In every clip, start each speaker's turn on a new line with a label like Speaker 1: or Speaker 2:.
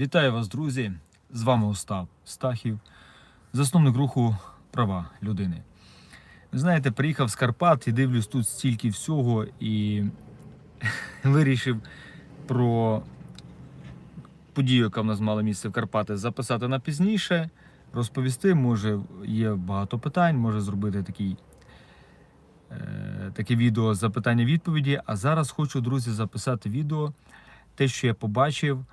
Speaker 1: Вітаю вас, друзі! З вами Остап Стахів, засновник руху права людини. Ви знаєте, приїхав з Карпат і дивлюсь тут стільки всього і вирішив про подію, яка в нас мала місце в Карпати, записати на пізніше, розповісти. Може, є багато питань, може зробити такий, е, таке відео запитання-відповіді. А зараз хочу, друзі, записати відео, те, що я побачив,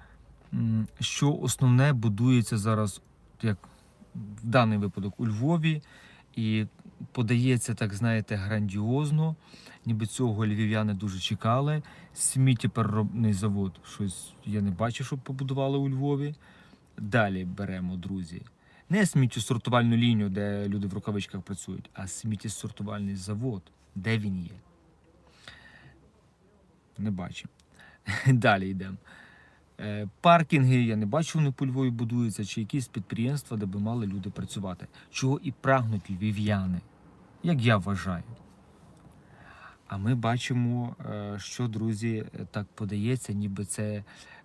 Speaker 1: що основне будується зараз, як в даний випадок у Львові, і подається, так знаєте, грандіозно. Ніби цього львів'яни дуже чекали. Сміттєпереробний завод. Щось я не бачив, щоб побудували у Львові. Далі беремо, друзі. Не сміттєсортувальну лінію, де люди в рукавичках працюють, а сміттєсортувальний завод. Де він є? Не бачимо. Далі йдемо. Е, Паркінги, я не бачу, вони по Львові будуються, чи якісь підприємства, де би мали люди працювати. Чого і прагнуть львів'яни, як я вважаю. А ми бачимо, е, що, друзі, так подається, ніби це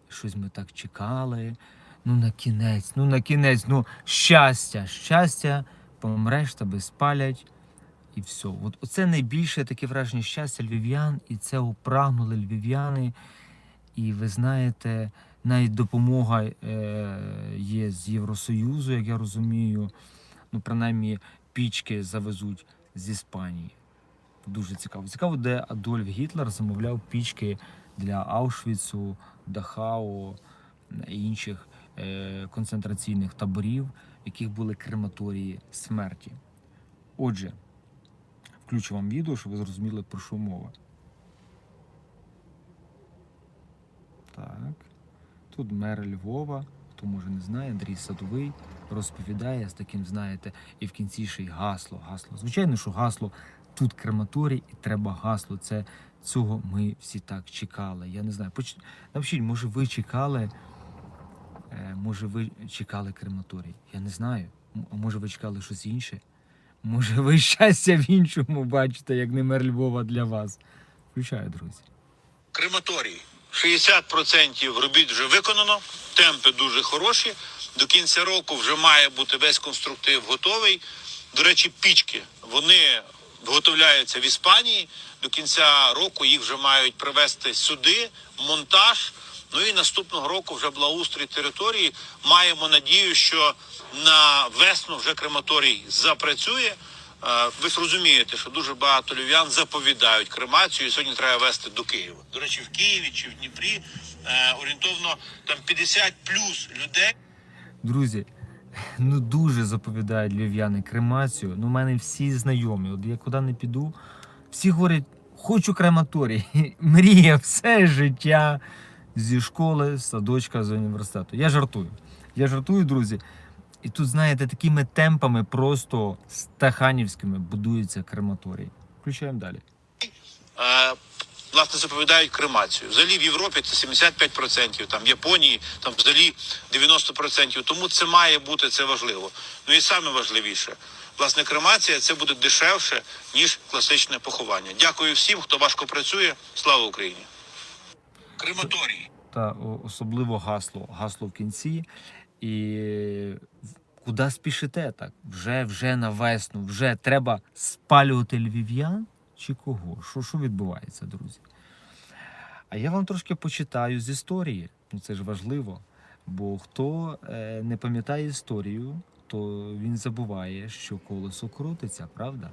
Speaker 1: щось ми так чекали. Ну, на кінець, ну на кінець, ну щастя, щастя, помреш, тебе спалять. І все. От оце найбільше таке враження щастя львів'ян, і це опрагнули львів'яни. І ви знаєте, навіть допомога е, є з Євросоюзу, як я розумію. Ну, принаймні, пічки завезуть з Іспанії. Дуже цікаво. Цікаво, де Адольф Гітлер замовляв пічки для Аушвіцу, Дахау і інших е, концентраційних таборів, в яких були крематорії смерті. Отже, включу вам відео, щоб ви зрозуміли, про що мова. Так. Тут мер Львова, хто може не знає, Андрій Садовий розповідає з таким, знаєте, і в кінці ще й гасло. Гасло. Звичайно, що гасло тут крематорій і треба гасло. Це цього ми всі так чекали. Я не знаю. Поч... Напишіть, може ви чекали, е, може ви чекали крематорій? Я не знаю. А може ви чекали щось інше? Може ви щастя в іншому бачите, як не мер Львова для вас. Включаю, друзі.
Speaker 2: Крематорій. 60% робіт вже виконано, темпи дуже хороші. До кінця року вже має бути весь конструктив готовий. До речі, пічки вони виготовляються в Іспанії. До кінця року їх вже мають привезти сюди, монтаж. Ну і наступного року вже благоустрій території. Маємо надію, що на весну вже крематорій запрацює. Ви ж розумієте, що дуже багато львів'ян заповідають кремацію. і Сьогодні треба вести до Києва. До речі, в Києві чи в Дніпрі е, орієнтовно там 50 плюс людей.
Speaker 1: Друзі, ну дуже заповідають львів'яни кремацію. Ну, у мене всі знайомі. От я куди не піду, всі говорять, хочу крематорій. Мрія все життя зі школи, з садочка, з університету. Я жартую. Я жартую, друзі. І тут, знаєте, такими темпами просто стаханівськими будується крематорій. Включаємо далі.
Speaker 2: е, власне заповідають кремацію. Взагалі в Європі це 75%, там в Японії там взагалі 90%. Тому це має бути це важливо. Ну і саме важливіше, власне, кремація це буде дешевше ніж класичне поховання. Дякую всім, хто важко працює. Слава Україні! Крематорій.
Speaker 1: та особливо гасло, гасло в кінці. І куди спішите так? Вже, вже на весну, вже треба спалювати львів'ян чи кого? Що, що відбувається, друзі? А я вам трошки почитаю з історії. Ну це ж важливо. Бо хто е, не пам'ятає історію, то він забуває, що колесо крутиться, правда?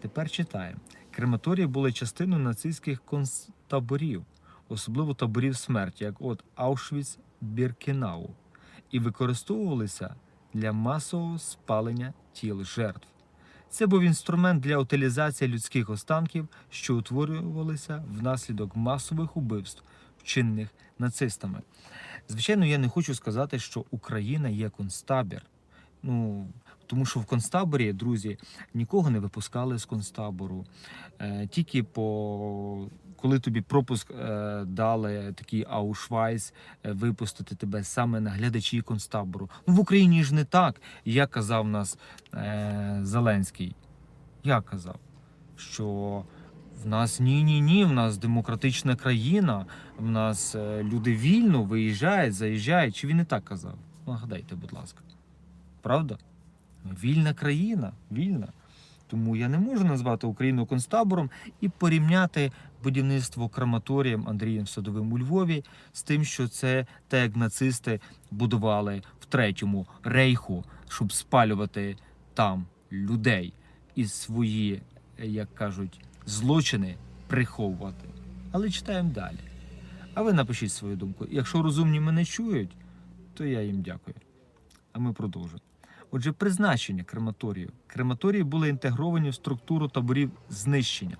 Speaker 1: Тепер читаємо. Крематорії були частиною нацистських концтаборів, особливо таборів смерті, як от Аушвіц Біркенау, і використовувалися для масового спалення тіл жертв. Це був інструмент для утилізації людських останків, що утворювалися внаслідок масових убивств, вчинених нацистами. Звичайно, я не хочу сказати, що Україна є концтабір. Ну, тому що в концтаборі, друзі, нікого не випускали з концтабору. Е, тільки по коли тобі пропуск е, дали такий Аушвайс, е, випустити тебе саме на глядачі концтабору. Ну в Україні ж не так, як казав нас е, Зеленський. Я казав, що В нас ні, ні, ні. В нас демократична країна. В нас е, люди вільно виїжджають, заїжджають. Чи він не так казав? Нагадайте, будь ласка. Правда? Вільна країна, вільна. Тому я не можу назвати Україну концтабором і порівняти будівництво крематорієм Андрієм Садовим у Львові з тим, що це те, як нацисти будували в третьому рейху, щоб спалювати там людей і свої, як кажуть, злочини приховувати. Але читаємо далі. А ви напишіть свою думку. Якщо розумні мене чують, то я їм дякую. А ми продовжимо. Отже, призначення крематорію. Крематорії були інтегровані в структуру таборів знищення,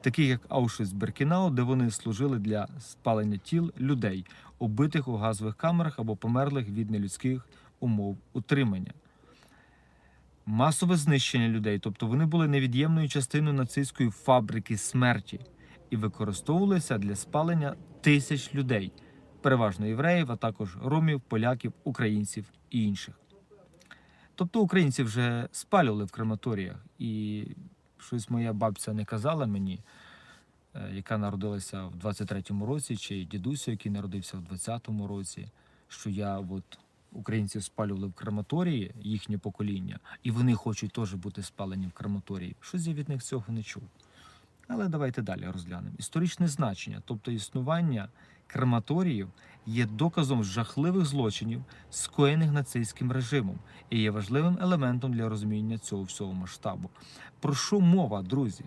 Speaker 1: таких як Аушвіц-Беркінау, де вони служили для спалення тіл людей, убитих у газових камерах або померлих від нелюдських умов утримання. Масове знищення людей, тобто вони були невід'ємною частиною нацистської фабрики смерті і використовувалися для спалення тисяч людей, переважно євреїв, а також ромів, поляків, українців і інших. Тобто українці вже спалювали в крематоріях, і щось моя бабця не казала мені, е, яка народилася в 23-му році, чи дідусю, який народився в 20-му році, що я от українців спалювали в крематорії, їхнє покоління, і вони хочуть теж бути спалені в крематорії. Щось я від них цього не чув. Але давайте далі розглянемо. Історичне значення, тобто існування крематоріїв, є доказом жахливих злочинів, скоєних нацистським режимом, і є важливим елементом для розуміння цього всього масштабу. Про що мова, друзі?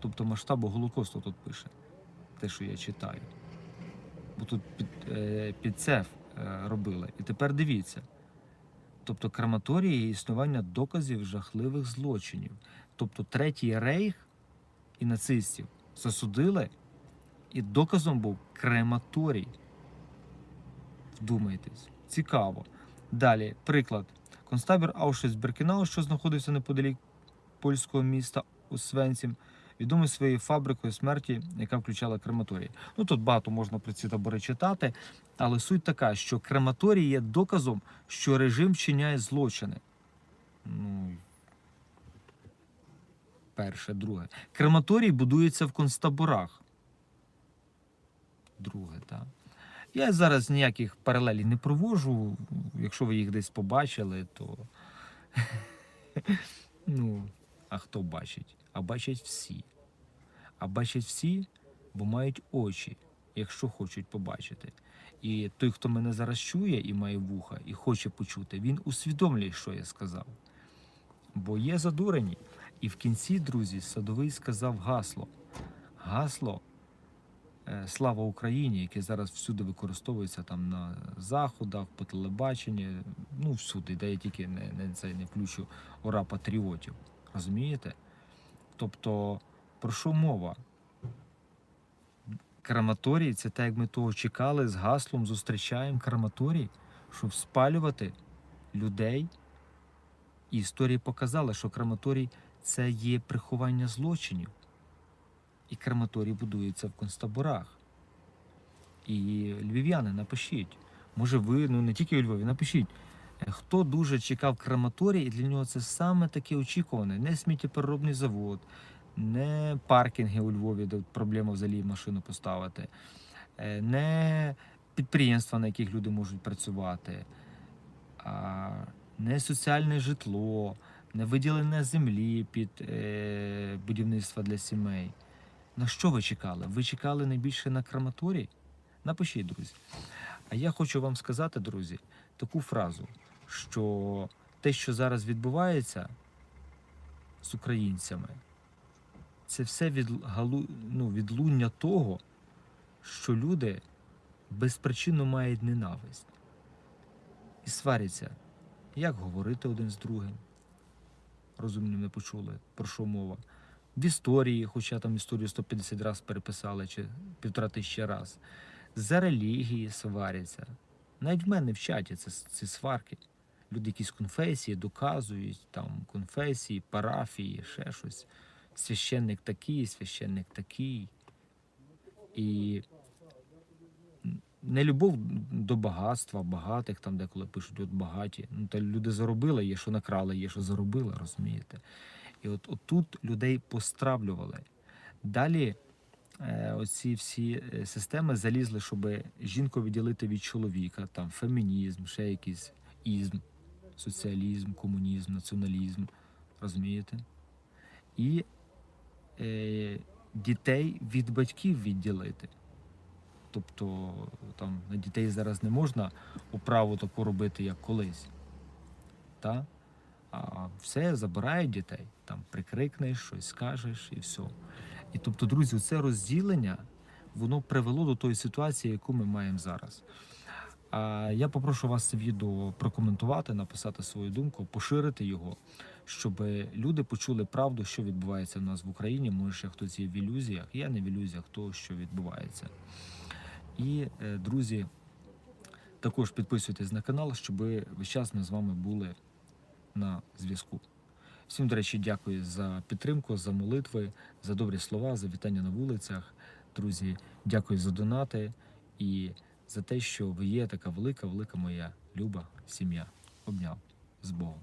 Speaker 1: Тобто масштабу Голокосту тут пише, те, що я читаю. Бо тут під, е, під це е, робили. І тепер дивіться. Тобто крематорії є існування доказів жахливих злочинів. Тобто Третій рейх і нацистів засудили, і доказом був крематорій. Вдумайтесь, цікаво. Далі, приклад. Концтабір Аушвіц-Беркінау, що знаходився неподалік польського міста Освенцім, відомий своєю фабрикою смерті, яка включала крематорії. Ну тут багато можна про ці табори читати, але суть така, що крематорій є доказом, що режим вчиняє злочини. Ну, перше, друге. Крематорій будується в концтаборах. Друге, так. Я зараз ніяких паралелей не проводжу. Якщо ви їх десь побачили, то. ну, а хто бачить? А бачать всі. А бачать всі, бо мають очі, якщо хочуть побачити. І той, хто мене зараз чує і має вуха, і хоче почути, він усвідомлює, що я сказав. Бо є задурені. І в кінці, друзі, садовий сказав гасло. Гасло Слава Україні, яке зараз всюди використовується там на заходах, по телебаченні, ну всюди, де я тільки не, не, це не включу ора патріотів. Розумієте? Тобто, про що мова? Крематорій це так, як ми того чекали, з гаслом зустрічаємо крематорій, щоб спалювати людей. І історії показали, що крематорій це є приховання злочинів. І крематорій будується в концтаборах. І львів'яни, напишіть. Може, ви, ну не тільки у Львові, напишіть, е, хто дуже чекав крематорій, і для нього це саме таке очікуване. Не сміттєпереробний завод, не паркінги у Львові, де проблема взагалі машину поставити, е, не підприємства, на яких люди можуть працювати, не соціальне житло, не виділення землі під е, будівництво для сімей. На що ви чекали? Ви чекали найбільше на крематорій? Напишіть, друзі. А я хочу вам сказати, друзі, таку фразу, що те, що зараз відбувається з українцями, це все від, ну, відлуння того, що люди безпричинно мають ненависть і сваряться, як говорити один з другим. Розумні не почули, про що мова. В історії, хоча там історію 150 разів переписали, чи півтора тисячі раз. За релігії сваряться. Навіть в мене в чаті це, ці сварки. Люди якісь конфесії доказують, там конфесії, парафії, ще щось. Священник такий, священник такий. І нелюбов до багатства, багатих, там деколи пишуть, от багаті. Ну, та люди заробили, є, що накрали, є, що заробили, розумієте? І от, тут людей постравлювали. Далі е, оці всі е, системи залізли, щоб жінку відділити від чоловіка, там фемінізм, ще якийсь ізм, соціалізм, комунізм, націоналізм. Розумієте? І е, дітей від батьків відділити. Тобто там на дітей зараз не можна управу таку робити, як колись. Та? Все забирають дітей. Там прикрикнеш, щось скажеш і все. І тобто, друзі, це розділення воно привело до тої ситуації, яку ми маємо зараз. А я попрошу вас це відео прокоментувати, написати свою думку, поширити його, щоб люди почули правду, що відбувається в нас в Україні. Може, ще хтось є в ілюзіях. Я не в ілюзіях того, що відбувається. І, е, друзі, також підписуйтесь на канал, щоб весь час ми з вами були на зв'язку. Всім, до речі, дякую за підтримку, за молитви, за добрі слова, за вітання на вулицях. Друзі, дякую за донати і за те, що ви є така велика, велика моя люба сім'я. Обняв з Богом.